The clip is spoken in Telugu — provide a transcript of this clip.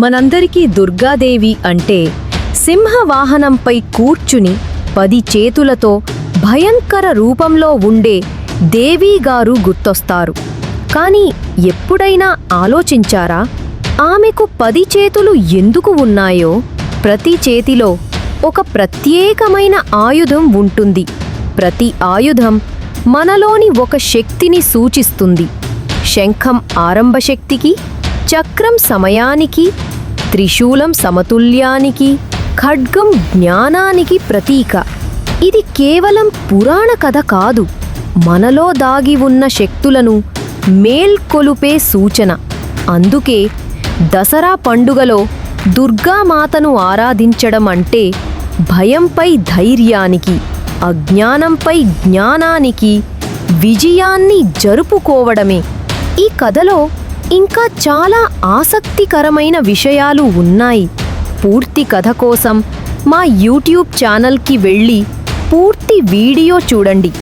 మనందరికీ దుర్గాదేవి అంటే సింహవాహనంపై కూర్చుని పది చేతులతో భయంకర రూపంలో ఉండే దేవీగారు గుర్తొస్తారు. కాని ఎప్పుడైనా ఆలోచించారా? ఆమెకు పది చేతులు ఎందుకు ఉన్నాయో? ప్రతి చేతిలో ఒక ప్రత్యేకమైన ఆయుధం ఉంటుంది. ప్రతి ఆయుధం మనలోని ఒక శక్తిని సూచిస్తుంది. శంఖం ఆరంభ శక్తికి చక్రం సమయానికి త్రిశూలం సమతుల్యానికి ఖడ్గం జ్ఞానానికి ప్రతీక. ఇది కేవలం పురాణ కథ కాదు మనలో దాగి ఉన్న శక్తులను మేల్కొలుపే సూచన. అందుకే దసరా పండుగలో దుర్గామాతను ఆరాధించడం అంటే భయంపై ధైర్యానికి అజ్ఞానంపై జ్ఞానానికి విజయాన్ని జరుపుకోవడమే. ఈ కథలో ఇంకా చాలా ఆసక్తికరమైన విషయాలు ఉన్నాయి. పూర్తి కథ కోసం మా యూట్యూబ్ ఛానల్కి వెళ్ళి పూర్తి వీడియో చూడండి.